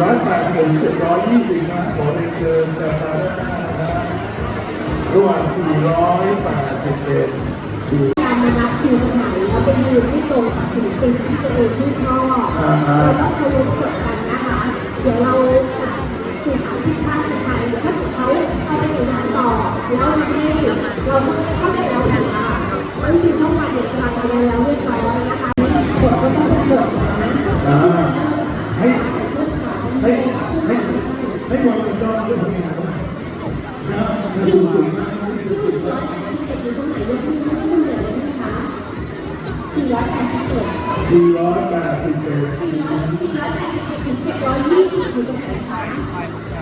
ร้อยแปดสิบเจ็ดร้อยยี่สิบนะขอเรียนเชิญสตาร์ด้านหน้านะครับระหว่างสี่ร้อยแปดสิบเอ็ดการมานับคิวตรงไหนแล้วไปยืนให้ตรงกับศิลปินที่ตัวเองชื่นชอบเราต้องเคารพกฎกันนะคะ เดี๋ยวเราจะสื่อสารที่พลาดไปเดี๋ยวถ้าเกิดเขาเอาไปสื่อสารต่อแล้วมันไม่เราเข้าใจเราผิดอะแล้วจริงๆช่องวันเด็กกำลังมาแล้วเรียบร้อยนะคะกฎก็ต้องป็นกฎนะให้ ให้ให้ให้มองกันดอนด้วยทำไมครับนะสูงสูงมากที่สุดร้อยแปดสิบเอ็ดอยู่ตรงไหนยกมือให้ขึ้นเหนือเลยนะคะสี่ร้อยแปดสิบเอ็ดสี่ร้อยแปดสิบเอ็ดสี่ร้อยสี่ร้อยแปดสิบเอ็ดถึงเจ็ดร้อยยี่สิบอยู่ตรงไหนคะ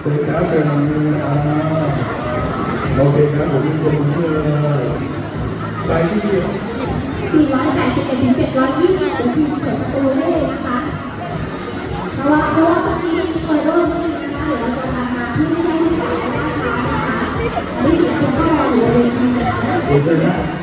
เสร็จแล้วเสร็จแล้วอ่าโอเคครับผมมีคนเพื่อไปที่481ถึง720นาทีเปิดประตูได้เลยนะคะ เพ ราะว่าเพราะว่าตอนเปิดโลกนี้นะคะเดี๋ยวเราจะทำมาที่ไม่ใช่ที่จ่ายนะคะอันนี้เสียงคนก็รออยู่บนเวทีนะโอเคนะ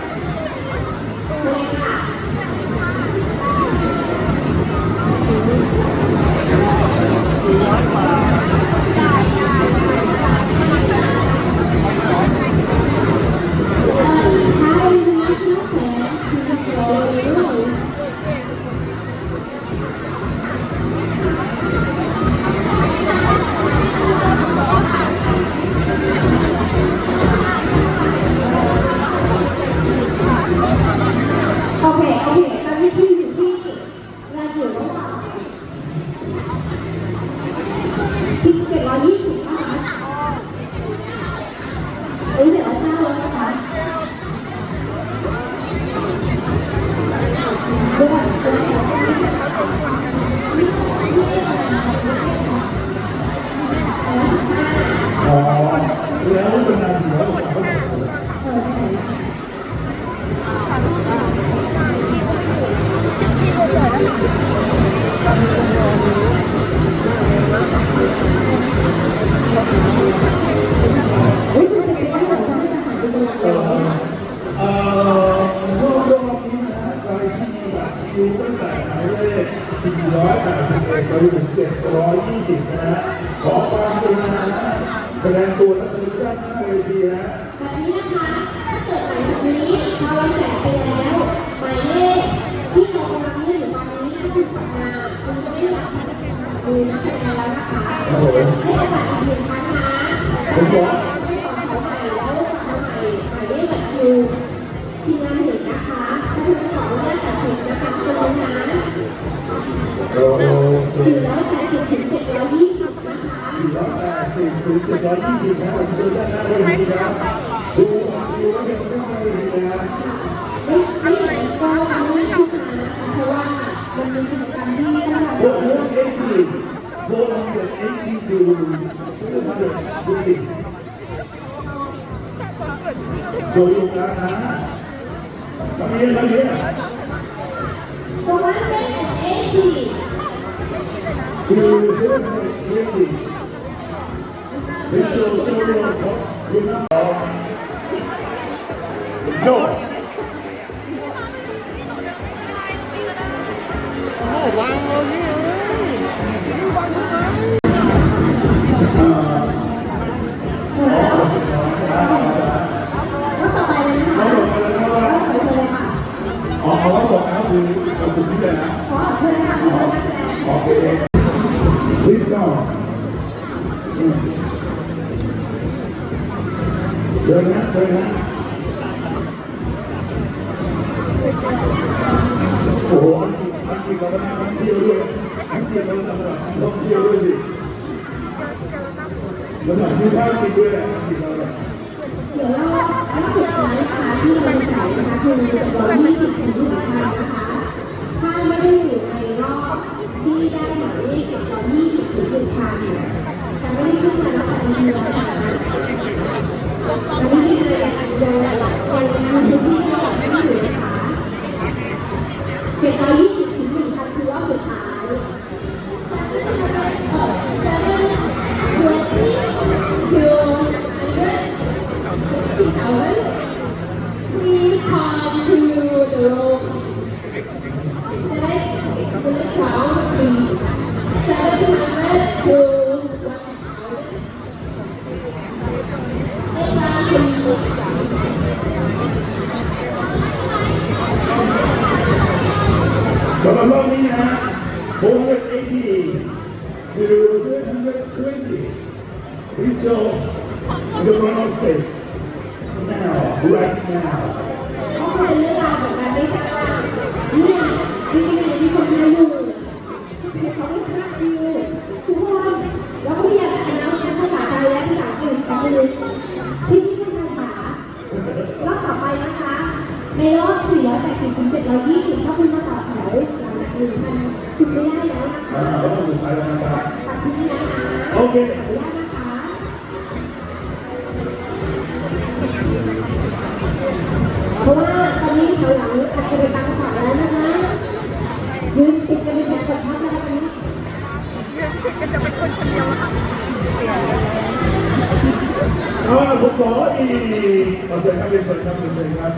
จากนี้พอเราแจกไปแล้ว หมายเลขที่เรากำลังเล่นอยู่ตอนนี้ถ้าคุณกลับมาคุณจะไม่ได้รับดูนักแสดงแล้วนะคะครับผมให้โอกาสอีกหนึ่งครั้งนะผมบอกไม่ต่อเขาใหม่แล้วเขาใหม่หมายเลขบัตรคิวทีมงานหนึ่งนะคะเพราะฉะนั้นขออนุญาตตัดสินนะคะคนนี้นะสี่ร้อยแปดสิบถึงเจ็ดร้อยยี่สิบนะคะ480ถึง720นะผมเชิญด้านหน้าเวทีนะคิวแล้ว ยังไม่ได้เลยนะไม่ไม่ไหนก็ทำให้ทุกงานนะคะเพราะว่ามันมีกิจกรรมที่ต้องทำโบนัสเอ็กซ์โบนัสเอ็กซ์ดูซื้อมาเด็ด จ แล้วซื้อข้าวกินด้วยอังกฤษเราแบบเดี๋ยวเรารอบสุดท้ายนะคะที่เราจะจ่ายนะคะคือจะร้อยยี่สิบถึงยี่สิบพันนะคะถ้าไม่ได้อยู่ในรอบที่ได้หมายเลขเจ็ดร้อยยี่สิบถึงหนึ่งพันแต่ไม่ได้ขึ้นมารับปฏิทินแล้วนะคะแต่ไม่ใช่เลยโดยคนพื้นที่ก็ไม่ได้อยู่นะคะเจ็ดร้อยยี่สิบ people อ่าผมขออีกเอาเชิญครับเรียนเชิญครับเรียนเชิญครับ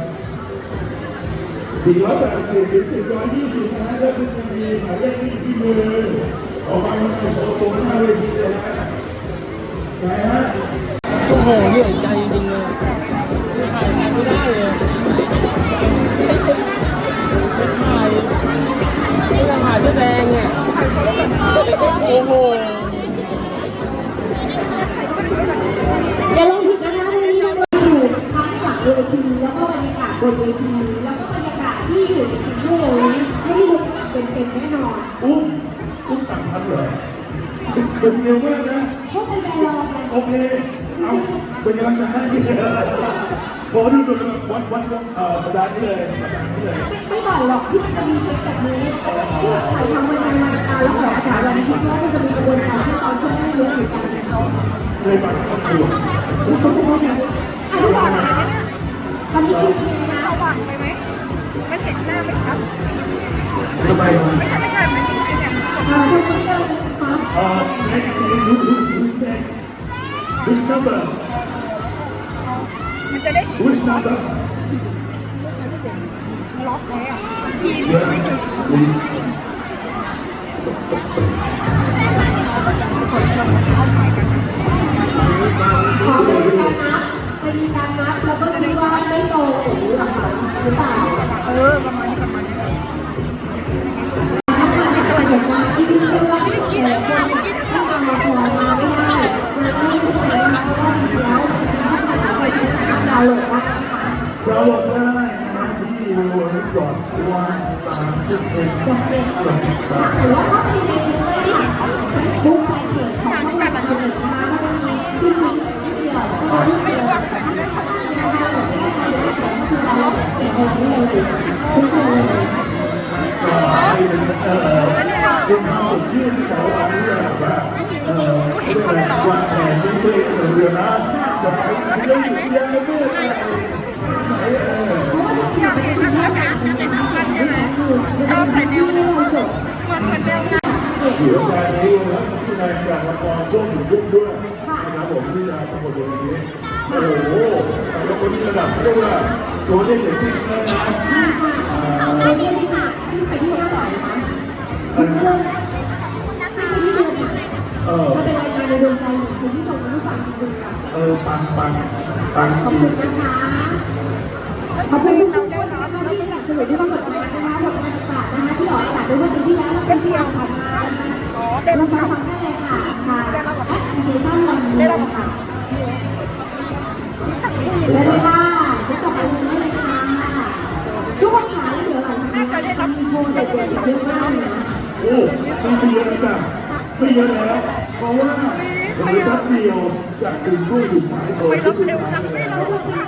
480ถึง720นะฮะแล้วคุณจะมีหมายเลขที่ที่มือขอบางคนโชว์ตรงหน้าเวทีเลยฮะไหนฮะโอ้โหเหนื่อยใจจริงเลยถ่ายไม่ได้เลยถ่ายไม่ได้ถ่ายเสื้อแดงเนี่ย โอ้โหอย่าลงผิดนะคะวันนี้เราอยู่ทั้งหลังเวทีแล้วก็บรรยากาศบนเวทีแล้วก็บรรยากาศที่อยู่ในทีวีนี้ให้ดูเป็นเป็นแน่นอนอุ้มอุ้มต่างทันเลยเป็นเร็วมากนะเพราเป็นแฟนรอโอเค เอาเป็นกำลังใจให้ พอดูดูวัดวัดวัดเอ่อสัปดาห์นี้เลยสัปดาห์นี้เลย ไม่บ่อยหรอกที่มันจะมีเคสแบบนี้ที่เราถ่ายทำวันงานวันอังคารแล้วออกอากาศวันอาทิตย์แล้วมันจะมีกระบวนการขั้นตอนค่อนข้างเยอะเหมือนกันนะคะเคยฟังครอบครัวแล้วก็พูดแบบนี้อะทุกคนตอนนี้คือเพลงนะสว่างไปไหมมันเห็นหน้าไหมครับทำไมไม่ใช่ไม่ใช่มันเป็นอย่างนี้อ่าช่วงนี้เลยนะคะเอ่อ next is who who's who's next which number มัน จ ความสดชื่นแต่ว่าอันนี้แบบว่าเอ่อเรื่องวางแผนที่ตัวเองเหมือนเดิมนะจะไปไหนก็อยู่ยังไม่เมื่อไหร่ไหนเออเพราะว่าจริงๆเป็นคนที่อยากเป็นนักแสดงใช่ไหมคือบแต่แนวที่เราจบเหมือนเหมือนเดิมนเก็บอยู่ในนี้แล้วแสดงจากละครช่วงหนึ่งทุ่มด้วยนะครับผมที่จะปรากฏอยู่ในนี้โอ้โหแต่ละคนที่ระดับเรียกว่าตัวเลขอย่างที่น่นะเป็นเรื่องที่ที่ไปที่น่าต่อยนะ เออมันเป็นรายการในดวงใจของคุณผู้ชมคุณผู้ฟังจริงๆค่ะเออปังปังปังขอบจริคุงณนะคะขอบคุณทุกคนนะคะที่สนับสนุนที่ต้องเปิดงานนะคะผลงานต่างๆนะคะที่ออกอากาศในวันที่แล้วและปีที่ผ่านมานะคะอ๋อเดี๋ได้ยวมาเราฟังได้เลยค่ะทางแอปพลิเคชันวันนี้ค่ะได้เลยค่ะจะต่อไปได้เลยค่ะทุกคนค่ะเดี๋ยวหลังจากนี้จะมีโชว์เด็ดๆเยอะมากนะ โอ้ไม่เยอะนะจ๊ะไม่เยอะแล้ว เพราะว่าเหลือแป๊บเดียวจากถึงช่วงสุดท้ายโชว์ที่สุดท้ายแล้ว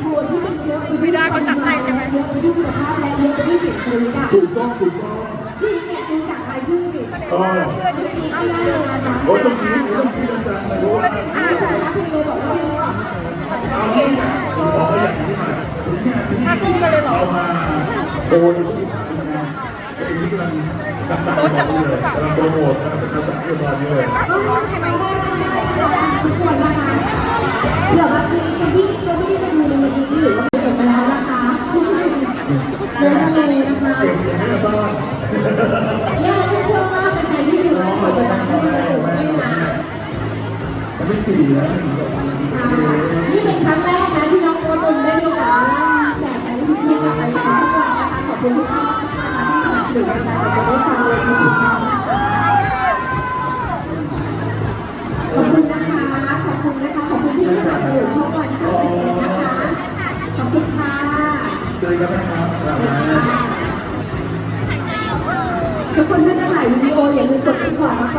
ทัวร์ที่มันเยอะไปด้วยคนจัดให้ใช่ไหมเยอะไปด้วยคุณภาพและเยอะไปด้วยเสียงเพลงอะถูกต้องถูกต้องพี่เนี่ยดูจากรายชื่อสิเออพี่ไม่ได้เลยนะโอ้ยต้องคิดต้องคิดดังๆเลยเพราะว่าถ้าแต่ละเพลงเลยบอกว่าเอาที่ผมบอกว่าอย่างนี้มาถึงงานที่เอามาโชว์ในช่วงสุดท้ายนะเป็นที่กำลัง ดังๆตอนนี้เลยกำลังโปรโมทกำลังเป็นกระแสเรื่องตอนนี้เยก็ร้องให้ไม่ได้ได้ได้ทุกคนนะคะเดี๋ยวบางทีคนที่เขาไม่ได้ไปดูในมือถือหรือว่าเก็บมาแล้วนะคะเดินทะเลนะคะเก่งอย่างนี้ก็ซ่อนเนี่ยไม่เชื่อว่าเป็นใครที่ดูไม่ควรจะต้องดูจะตื่นเต้นนะวันที่สี่นะหนึ่งสองสี่อ่านี่เป็นครั้งแรกนะที่น้องโค้ดนได้มีโอกาสนั่งแจกอันนี้ที่กับรายการทุกวันนะคะขอบคุณทุกท่านที่สนับสนุนการจัด ครับนะครับครับทุกคนถ้าจะถ่ายวิดีโออย่าลืมกดรีพอร์ตมาก่อน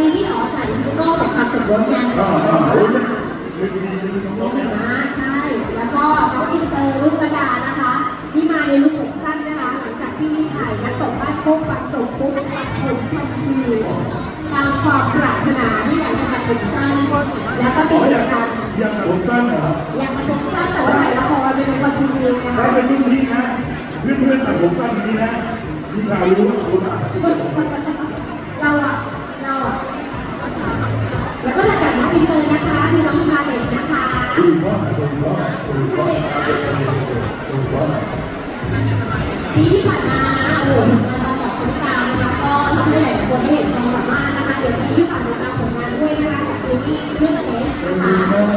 ในที่อ๋อใส่ชุดก็แบบความสมบูรณ์งานอ่าอ่าโอ้ยไม่ดีน้อเนี่ยอ่าใช่ แล้วก็น้องอินเตอร์ลูกกระดานะคะที่มาในลูกผมสั้นนะคะ หลังจากที่มีถ่ายนักตกบ้านโคกปัดตกปุ๊บปัดผมทันทีตามความปรารถนาที่อยากจะตัดผมสั้นแล้วก็อ๋เป็อนอยากการอยากผมสั้นเหรออยากตัดผมสั้นแต่ว่าถ่ายละครเป็นละครทีวีนะถ้าคะเป็นรุ่นพี่นะเพื่อนเพื่อนตัดผมสั้นอย่นี้นะพี่ข่าวรู้ว่าคุณอะเราอะ ปีที่ผ่านมานะโอ้โหเราบอกคนตามนะคะก็ทำให้หลายคนได้เห็นความสามารถนะคะเดี๋ยวปีที่ผ่านมาตามผลงานด้วยนะคะจากซีรีส์เรื่องเอสนะคะดูว่า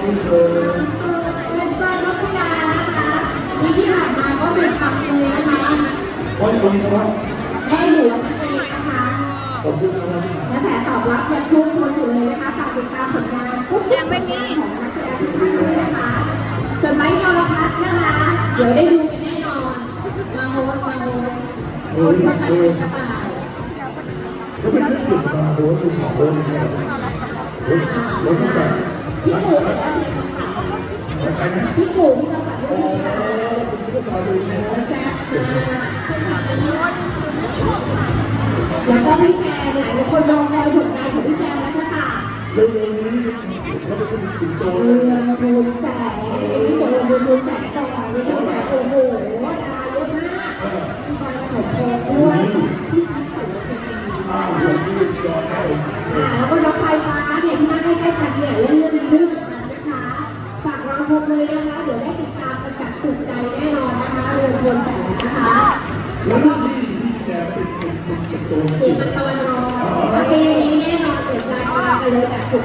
ดูเออเป็นเฟิร์นรัชดานะคะปีที่ผ่านมาก็เป็นคำเลยนะคะวันนี้ครับได้อยู่นั่นเองนะคะขอบคุณนะครับกระแสตอบรับยังทุ่มทนอยู่เลยนะคะฝากติดตามผลงาน ดี๋ยวได้ดูกันแน่นอนมาโฮสมาโฮสคนมาตัดเป็นกระต่ายก็เป็นเรื่องเกี่ยวกับการโพสต์ของโพสต์นี่แหละแล้วก็แบบพี่ปู่เป็นอาชีพใครนะพี่ปู่ที่เราตัดด้วยใช่ไหมคุณก็สอนดูนะแซ่บมากแล้วก็พี่แจนหลายคนรอคอยผลงานของพี่แจนแล้วใช่ค่ะเร็วๆนี้เขาเป็นคนสิงโตเรืองชูนแสงที่โดนดูชูนแสงต่อ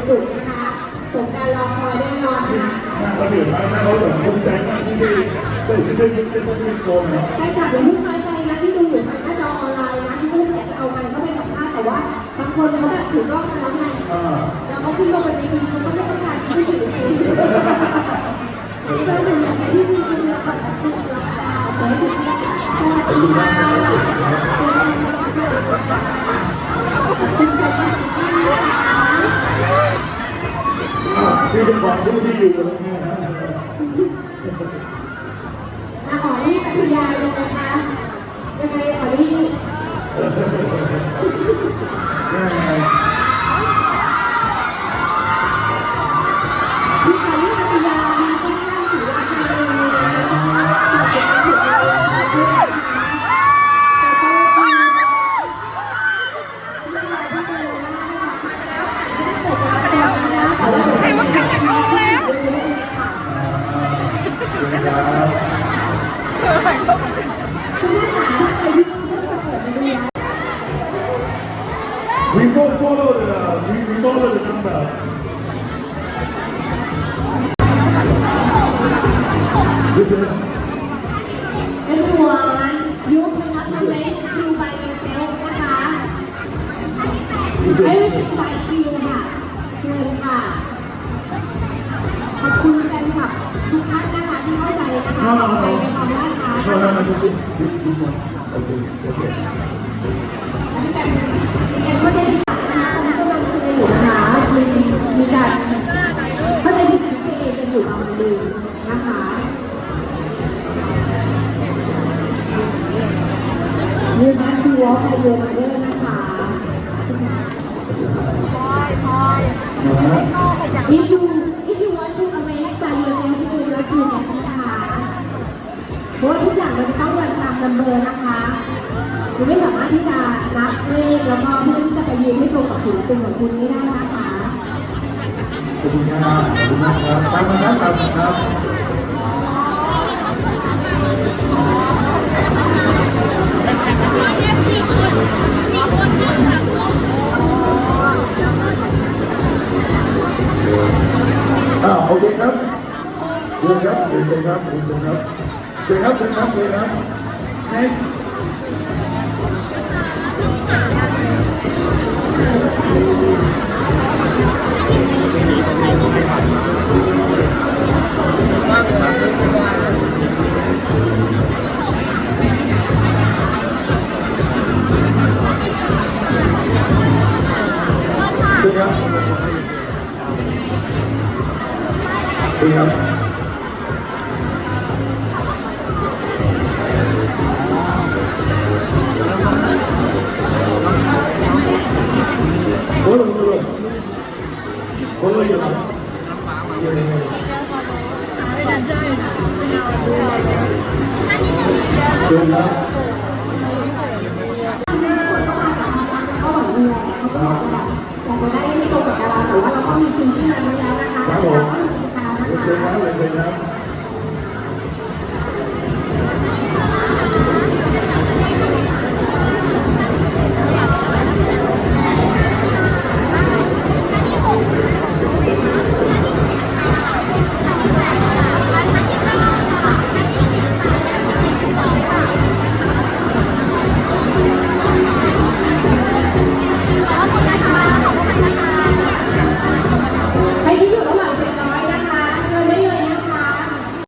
เลยแบบจุนะคะสงการรอคอยแน่นอนนะคะน้าเขาเดือดร้อนนะเขาแบบภูมิใจมากที่ได้ได้ได้ได้ได้ได้โกงเนาะใช่ค่ะเดี๋ยวลูกน้อยใจนะที่ดูอยู่ทางหน้าจอออนไลน์นะที่ลูกอยากจะเอาไปเข้าไปสัมภาษณ์แต่ว่าบางคนเขาแบบถือกล้องมาแล้วไงอ่าแล้วเขาขึ้นลงบนเวทีเขาก็ไม่ต้องการที่จะอยู่เองก็เลยอยากให้พี่ๆคุณรับบัตรคิวรับดาวขอให้พี่ๆสวัสดีค่ะ ชื่อที่อยู่แล้วนะฮะอะขอที่ปัทยายังไงคะยังไงขอที่ ไอเดียมาเดอร์นะคะนะฮะ If you if you want to arrange by yourself you will not do that นะคะเพราะว่าทุกอย่างมันจะต้องรันตามนัมเบอร์นะคะคุณไม่สามารถที่จะนับเลขแล้วก็เพื่อที่จะไปยืนให้ตรงกับศิลปินของคุณไม่ได้นะคะขอบคุณครับขอบคุณมากครับตามมาครับตามมาครับ Please stand up, please stand up. Stand up, stand up, stand up. Next. Stand up. เยอะเลยเชิญครับ คนก็มาจากมาจากก็หวังดูแลเขาก็อยากจะแบบอยากจะได้ให้ตรงกับดาราแต่ว่าเราก็มีทีมที่มาไว้แล้วนะคะเราก็มีกิจการนะ เชิญค คะ รับเชิญครับ